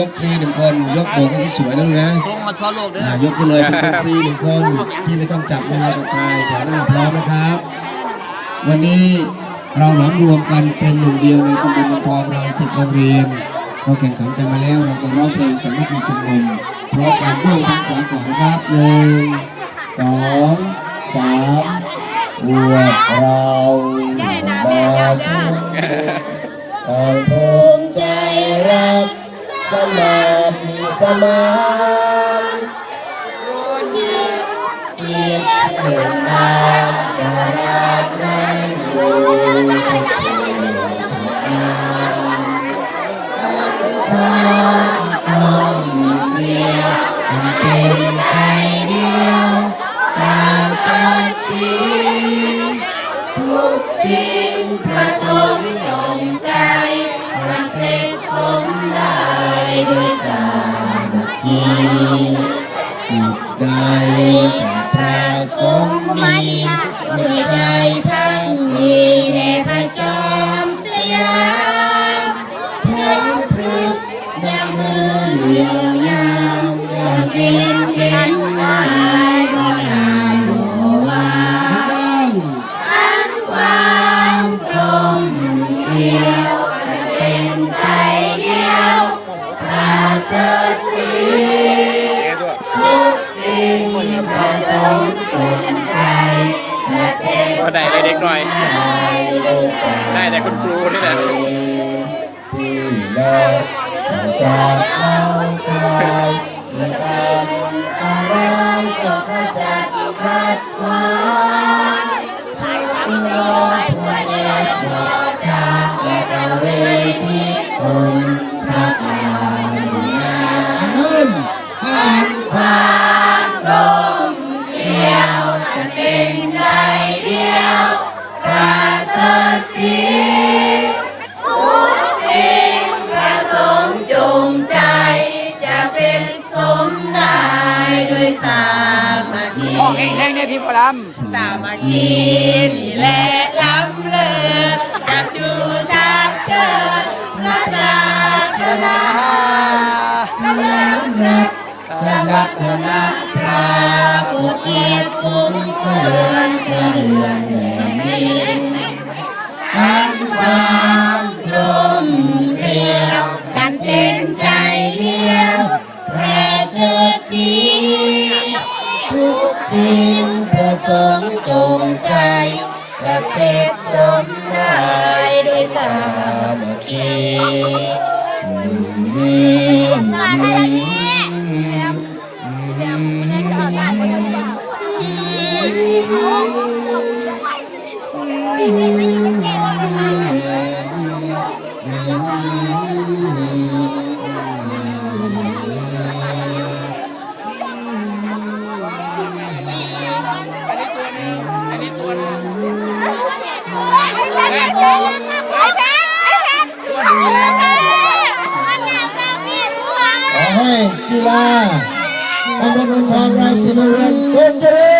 ยกฟรีหนึ่งคน ยกโบกให้สวยๆนะลูกนะส่งมาทั่วโลกเด้ออ่ายกขึ้นเลยเป็นคนฟรีหนึ่งคนที่ไม่ต้องจับมือกับใครแถวหน้าพร้อมนะครับ วันนี้เราหลอมรวมกันเป็นหนึ่งเดียวในตำบลบางทองเราสิบโรงเรียนเราแข่งขันกันมาแล้วเราจะร้องเพลงสามัคคีชุมนุมพร้อมกันด้วยทางขวาก่อนนะครับหนึ่งสองสามอวดเรามาชุมต่างภูมิใจรัก สมานสมานจิตเกิดมาสรานันอยู่ความต้องเดียวเป็นไอเดียวปราศจากสีทุกสิ่งประสมจงใจประเสริฐสมได้ ด้ว ทุกสิ่งผสมกันไปประเทศก็ได้เลยเด็กหน่อย ได้แต่คุณครูนี่แหละที่เราจาก งเนี่ยพี่พลัมสามัคคีนี่และล้ำเลิศจากจูชักเชิดพระศาสนาสยามรักจะรักจะรักพระกุเกียรติคุ้มเฟื่อนกระเดือนแผ่นดินอันควา สิ่งประสงค์จงใจจะเสร็จสมได้ด้วยสามัคคีอืขอให้กี กีฬาตำบลนนทองราชบุรีจงเทพ